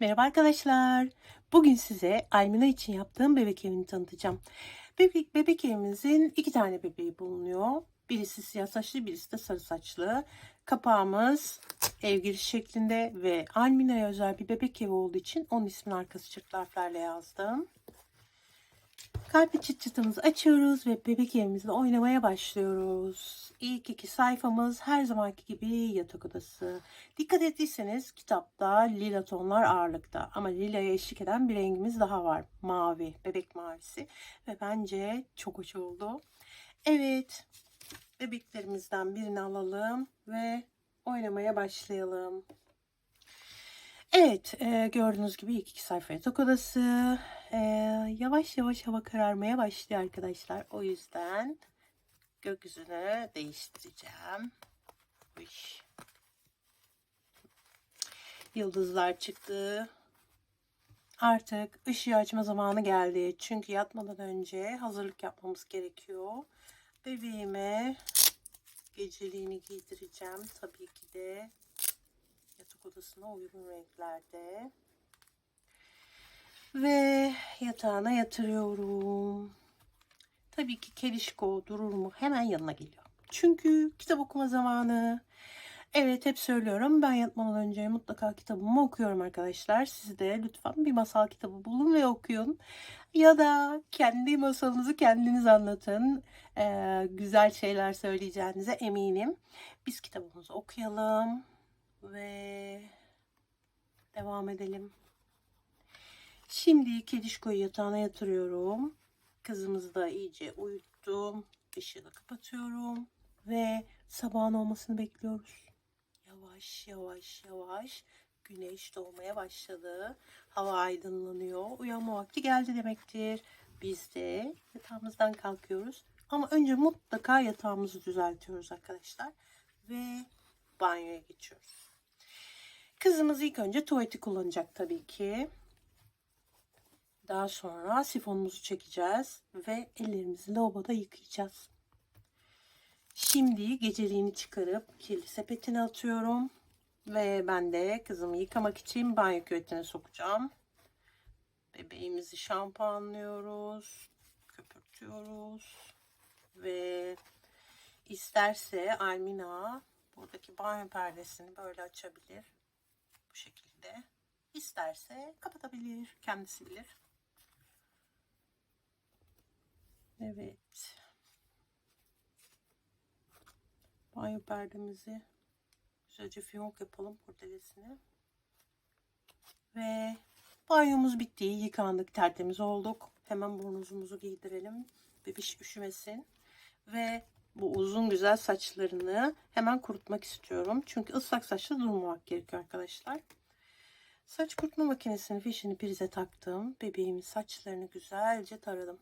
Merhaba arkadaşlar. Bugün size Almina için yaptığım bebek evini tanıtacağım. Bebek, bebek evimizin iki tane bebeği bulunuyor. Birisi siyah saçlı, birisi de sarı saçlı. Kapağımız ev giriş şeklinde ve Almina'ya özel bir bebek evi olduğu için onun ismini arkası çift harflerle yazdım. Kalp çıt çıtımızı açıyoruz ve bebek evimizle oynamaya başlıyoruz. İlk iki sayfamız her zamanki gibi yatak odası. Dikkat ettiyseniz kitapta lila tonlar ağırlıkta ama lilaya eşlik eden bir rengimiz daha var. Mavi, bebek mavisi ve bence çok hoş oldu. Evet, bebeklerimizden birini alalım ve oynamaya başlayalım. Evet, e, gördüğünüz gibi ilk iki sayfa yatak odası. E, yavaş yavaş hava kararmaya başlıyor arkadaşlar. O yüzden gökyüzünü değiştireceğim. Uş. Yıldızlar çıktı. Artık ışığı açma zamanı geldi. Çünkü yatmadan önce hazırlık yapmamız gerekiyor. Bebeğime geceliğini giydireceğim. Tabii ki de yatak odasına uygun renklerde. Ve yatağına yatırıyorum. Tabii ki Kelişko durur mu? Hemen yanına geliyor. Çünkü kitap okuma zamanı. Evet hep söylüyorum. Ben yatmadan önce mutlaka kitabımı okuyorum arkadaşlar. Siz de lütfen bir masal kitabı bulun ve okuyun. Ya da kendi masalınızı kendiniz anlatın. Ee, güzel şeyler söyleyeceğinize eminim. Biz kitabımızı okuyalım. Ve devam edelim. Şimdi kedişkoyu yatağına yatırıyorum. Kızımızı da iyice uyuttum. Işığı da kapatıyorum. Ve sabahın olmasını bekliyoruz. Yavaş yavaş yavaş güneş doğmaya başladı. Hava aydınlanıyor. Uyanma vakti geldi demektir. Biz de yatağımızdan kalkıyoruz. Ama önce mutlaka yatağımızı düzeltiyoruz arkadaşlar. Ve banyoya geçiyoruz. Kızımız ilk önce tuvaleti kullanacak tabii ki. Daha sonra sifonumuzu çekeceğiz ve ellerimizi lavaboda yıkayacağız. Şimdi geceliğini çıkarıp kirli sepetine atıyorum. Ve ben de kızımı yıkamak için banyo küvetine sokacağım. Bebeğimizi şampuanlıyoruz. Köpürtüyoruz. Ve isterse Almina buradaki banyo perdesini böyle açabilir. Şekilde. İsterse kapatabilir. Kendisi bilir. Evet. Banyo perdemizi güzelce fiyonk yapalım kurdelesini. Ve banyomuz bitti. Yıkandık, tertemiz olduk. Hemen burnumuzu giydirelim. Bebiş üşümesin. Ve bu uzun güzel saçlarını hemen kurutmak istiyorum. Çünkü ıslak saçla durmamak gerekiyor arkadaşlar. Saç kurutma makinesinin fişini prize taktım. Bebeğimin saçlarını güzelce taradım.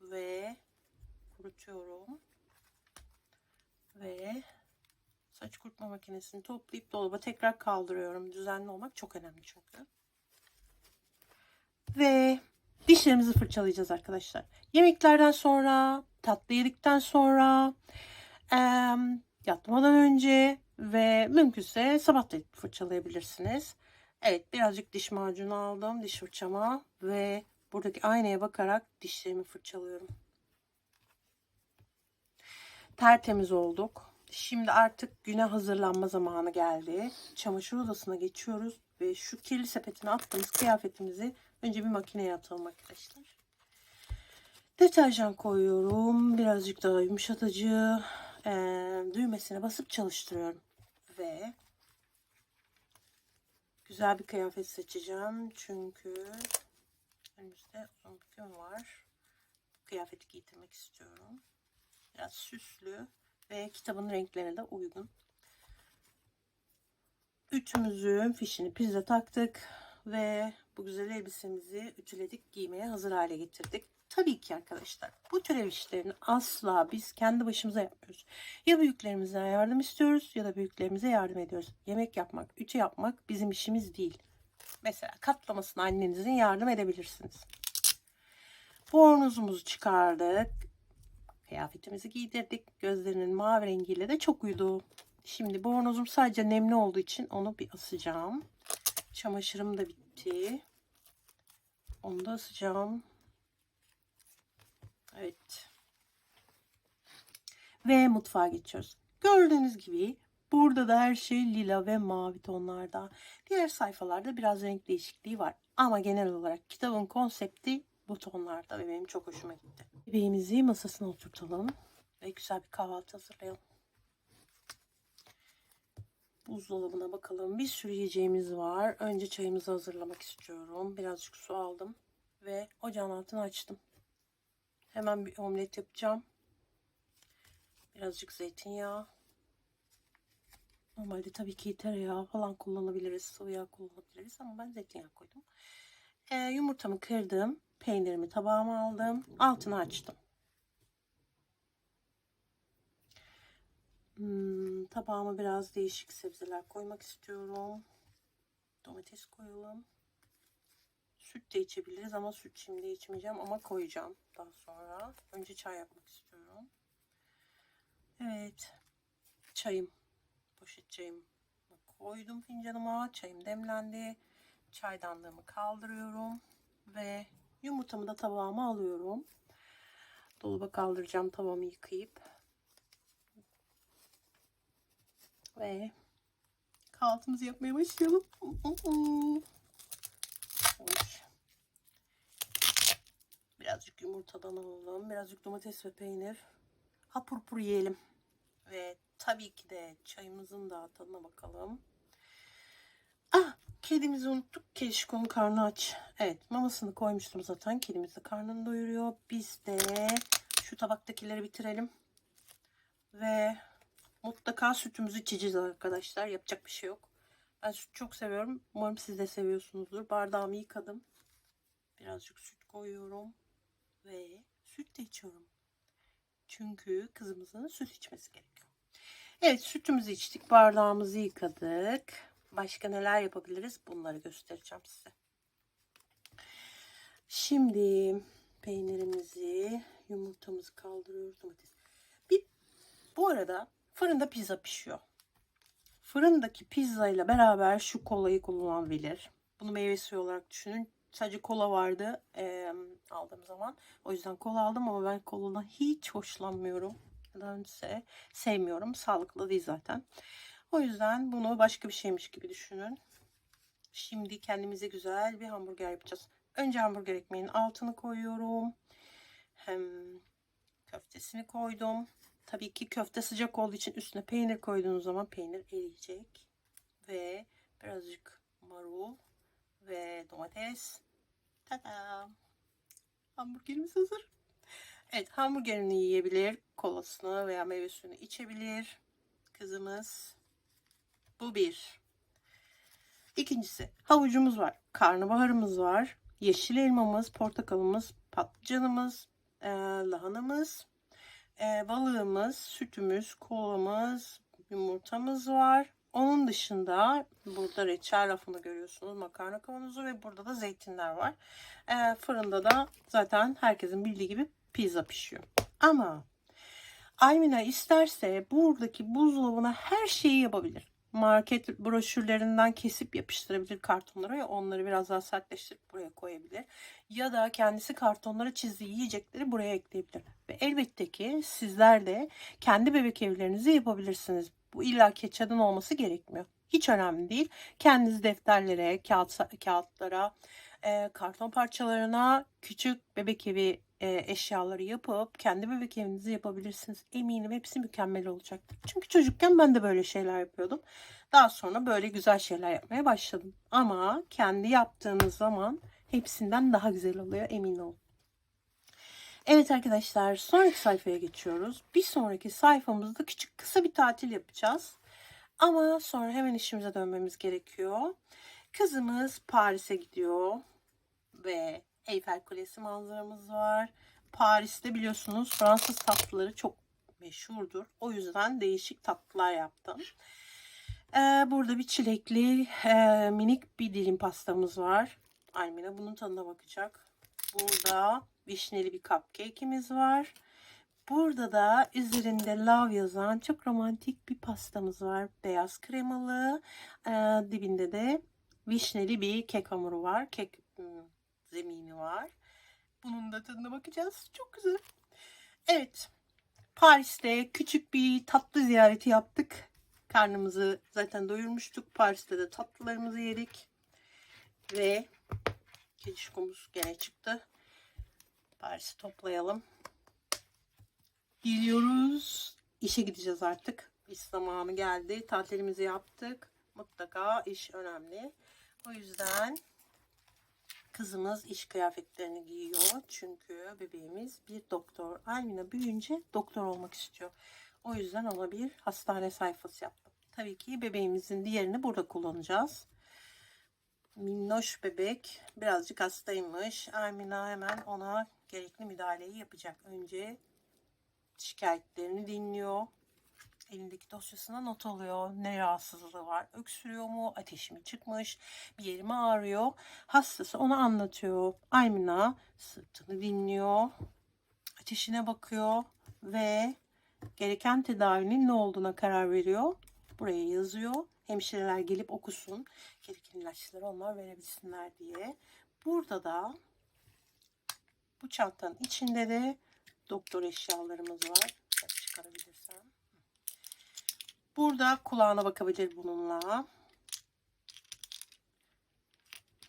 Ve kurutuyorum. Ve saç kurutma makinesini toplayıp dolaba tekrar kaldırıyorum. Düzenli olmak çok önemli çünkü. Ve dişlerimizi fırçalayacağız arkadaşlar. Yemeklerden sonra, tatlı yedikten sonra, yatmadan önce ve mümkünse sabah da fırçalayabilirsiniz. Evet birazcık diş macunu aldım diş fırçama ve buradaki aynaya bakarak dişlerimi fırçalıyorum. Tertemiz olduk. Şimdi artık güne hazırlanma zamanı geldi. Çamaşır odasına geçiyoruz ve şu kirli sepetine attığımız kıyafetimizi önce bir makineye atalım arkadaşlar. Deterjan koyuyorum. Birazcık daha yumuşatıcı. Ee, düğmesine basıp çalıştırıyorum. Ve güzel bir kıyafet seçeceğim. Çünkü önümüzde uzun bir gün var. Kıyafeti giydirmek istiyorum. Biraz süslü ve kitabın renklerine de uygun. Ütümüzün fişini prize taktık ve bu güzel elbisemizi ütüledik, giymeye hazır hale getirdik. Tabii ki arkadaşlar bu tür ev işlerini asla biz kendi başımıza yapmıyoruz. Ya büyüklerimizden yardım istiyoruz ya da büyüklerimize yardım ediyoruz. Yemek yapmak, ütü yapmak bizim işimiz değil. Mesela katlamasına annenizin yardım edebilirsiniz. Bornozumuzu çıkardık. Kıyafetimizi giydirdik. Gözlerinin mavi rengiyle de çok uydu. Şimdi bornozum sadece nemli olduğu için onu bir asacağım. Çamaşırım da bitti. Onu da asacağım. Evet. Ve mutfağa geçiyoruz. Gördüğünüz gibi burada da her şey lila ve mavi tonlarda. Diğer sayfalarda biraz renk değişikliği var. Ama genel olarak kitabın konsepti bu tonlarda ve benim çok hoşuma gitti. Bebeğimizi masasına oturtalım ve güzel bir kahvaltı hazırlayalım. Buzdolabına bakalım. Bir sürü yiyeceğimiz var. Önce çayımızı hazırlamak istiyorum. Birazcık su aldım ve ocağın altını açtım. Hemen bir omlet yapacağım. Birazcık zeytinyağı. Normalde tabii ki tereyağı falan kullanabiliriz. Sıvı yağ kullanabiliriz ama ben zeytinyağı koydum. Ee, yumurtamı kırdım. Peynirimi tabağıma aldım. Altını açtım. Hmm, tabağıma biraz değişik sebzeler koymak istiyorum. Domates koyalım. Süt de içebiliriz ama süt şimdi içmeyeceğim ama koyacağım daha sonra. Önce çay yapmak istiyorum. Evet. Çayım. Poşet çayım koydum fincanıma. Çayım demlendi. Çaydanlığımı kaldırıyorum. Ve yumurtamı da tabağıma alıyorum. Dolaba kaldıracağım tavamı yıkayıp. Ve kahvaltımızı yapmaya başlayalım. Olmuş. Birazcık yumurtadan alalım. Birazcık domates ve peynir. Hapur pur yiyelim. Ve tabii ki de çayımızın da tadına bakalım. Ah kedimizi unuttuk. Keşkonun karnı aç. Evet mamasını koymuştum zaten. Kedimiz de karnını doyuruyor. Biz de şu tabaktakileri bitirelim. Ve mutlaka sütümüzü içeceğiz arkadaşlar. Yapacak bir şey yok. Ben süt çok seviyorum. Umarım siz de seviyorsunuzdur. Bardağımı yıkadım. Birazcık süt koyuyorum. Ve süt de içiyorum. Çünkü kızımızın süt içmesi gerekiyor. Evet sütümüzü içtik. Bardağımızı yıkadık. Başka neler yapabiliriz? Bunları göstereceğim size. Şimdi peynirimizi, yumurtamızı kaldırıyoruz. Bir, bu arada fırında pizza pişiyor. Fırındaki pizza ile beraber şu kolayı kullanabilir. Bunu meyve suyu olarak düşünün. Sadece kola vardı e, aldığım zaman. O yüzden kola aldım ama ben koladan hiç hoşlanmıyorum. Nedense sevmiyorum. Sağlıklı değil zaten. O yüzden bunu başka bir şeymiş gibi düşünün. Şimdi kendimize güzel bir hamburger yapacağız. Önce hamburger ekmeğinin altını koyuyorum. Hem köftesini koydum. Tabii ki köfte sıcak olduğu için üstüne peynir koyduğunuz zaman peynir eriyecek. Ve birazcık marul domates. Tada! Hamburgerimiz hazır. Evet hamburgerini yiyebilir. Kolasını veya meyve suyunu içebilir. Kızımız. Bu bir. İkincisi havucumuz var. Karnabaharımız var. Yeşil elmamız, portakalımız, patlıcanımız, e, lahanamız, e, balığımız, sütümüz, kolamız, yumurtamız var. Onun dışında burada reçel rafını görüyorsunuz. Makarna kavanozu ve burada da zeytinler var. E, fırında da zaten herkesin bildiği gibi pizza pişiyor. Ama Aymina isterse buradaki buzdolabına her şeyi yapabilir. Market broşürlerinden kesip yapıştırabilir kartonlara ya onları biraz daha sertleştirip buraya koyabilir. Ya da kendisi kartonlara çizdiği yiyecekleri buraya ekleyebilir. Ve elbette ki sizler de kendi bebek evlerinizi yapabilirsiniz. Bu illa keçadan olması gerekmiyor. Hiç önemli değil. Kendiniz defterlere, kağıt, kağıtlara, e, karton parçalarına küçük bebek evi e, eşyaları yapıp kendi bebek evinizi yapabilirsiniz. Eminim hepsi mükemmel olacaktır. Çünkü çocukken ben de böyle şeyler yapıyordum. Daha sonra böyle güzel şeyler yapmaya başladım. Ama kendi yaptığınız zaman hepsinden daha güzel oluyor emin olun. Evet arkadaşlar sonraki sayfaya geçiyoruz. Bir sonraki sayfamızda küçük kısa bir tatil yapacağız. Ama sonra hemen işimize dönmemiz gerekiyor. Kızımız Paris'e gidiyor ve Eyfel Kulesi manzaramız var. Paris'te biliyorsunuz Fransız tatlıları çok meşhurdur. O yüzden değişik tatlılar yaptım. Ee, burada bir çilekli e, minik bir dilim pastamız var. Almina bunun tadına bakacak. Burada vişneli bir cupcake'imiz var. Burada da üzerinde love yazan çok romantik bir pastamız var. Beyaz kremalı. Ee, dibinde de vişneli bir kek hamuru var. Kek hmm, zemini var. Bunun da tadına bakacağız. Çok güzel. Evet. Paris'te küçük bir tatlı ziyareti yaptık. Karnımızı zaten doyurmuştuk. Paris'te de tatlılarımızı yedik. Ve kedişkomuz gene çıktı. Paris'i toplayalım. Geliyoruz. İşe gideceğiz artık. İş zamanı geldi. Tatilimizi yaptık. Mutlaka iş önemli. O yüzden kızımız iş kıyafetlerini giyiyor. Çünkü bebeğimiz bir doktor. Almina büyüyünce doktor olmak istiyor. O yüzden ona bir hastane sayfası yaptım. Tabii ki bebeğimizin diğerini burada kullanacağız. Minnoş bebek birazcık hastaymış. Almina hemen ona gerekli müdahaleyi yapacak. Önce şikayetlerini dinliyor. Elindeki dosyasına not alıyor. Ne rahatsızlığı var? Öksürüyor mu? Ateşi mi çıkmış? Bir yerimi ağrıyor. Hastası ona anlatıyor. Aymina sırtını dinliyor. Ateşine bakıyor ve gereken tedavinin ne olduğuna karar veriyor. Buraya yazıyor. Hemşireler gelip okusun. Gereken ilaçları onlar verebilsinler diye. Burada da bu çantanın içinde de doktor eşyalarımız var. Çıkarabilirsem. Burada kulağına bakabilir bununla.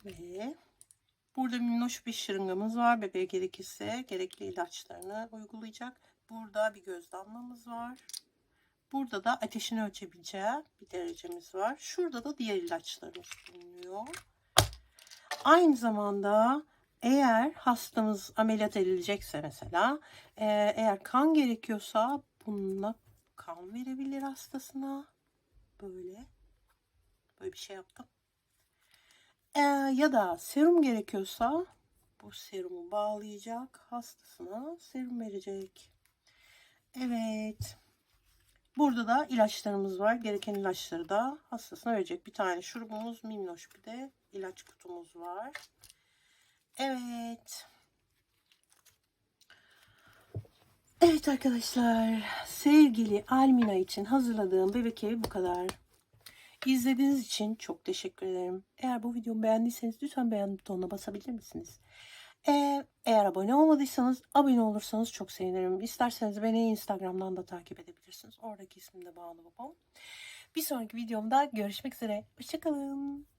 Ve burada minnoş bir şırıngamız var. Bebeğe gerekirse gerekli ilaçlarını uygulayacak. Burada bir göz damlamız var. Burada da ateşini ölçebileceği bir derecemiz var. Şurada da diğer ilaçlarımız bulunuyor. Aynı zamanda eğer hastamız ameliyat edilecekse mesela e, eğer kan gerekiyorsa bununla kan verebilir hastasına. Böyle. Böyle bir şey yaptım. E, ya da serum gerekiyorsa bu serumu bağlayacak hastasına serum verecek. Evet. Burada da ilaçlarımız var. Gereken ilaçları da hastasına verecek. Bir tane şurubumuz, minnoş bir de ilaç kutumuz var. Evet. Evet arkadaşlar. Sevgili Almina için hazırladığım bebek evi bu kadar. İzlediğiniz için çok teşekkür ederim. Eğer bu videomu beğendiyseniz lütfen beğen butonuna basabilir misiniz? Ee, eğer abone olmadıysanız abone olursanız çok sevinirim. İsterseniz beni Instagram'dan da takip edebilirsiniz. Oradaki ismim de Banu Babam. Bir sonraki videomda görüşmek üzere. Hoşçakalın.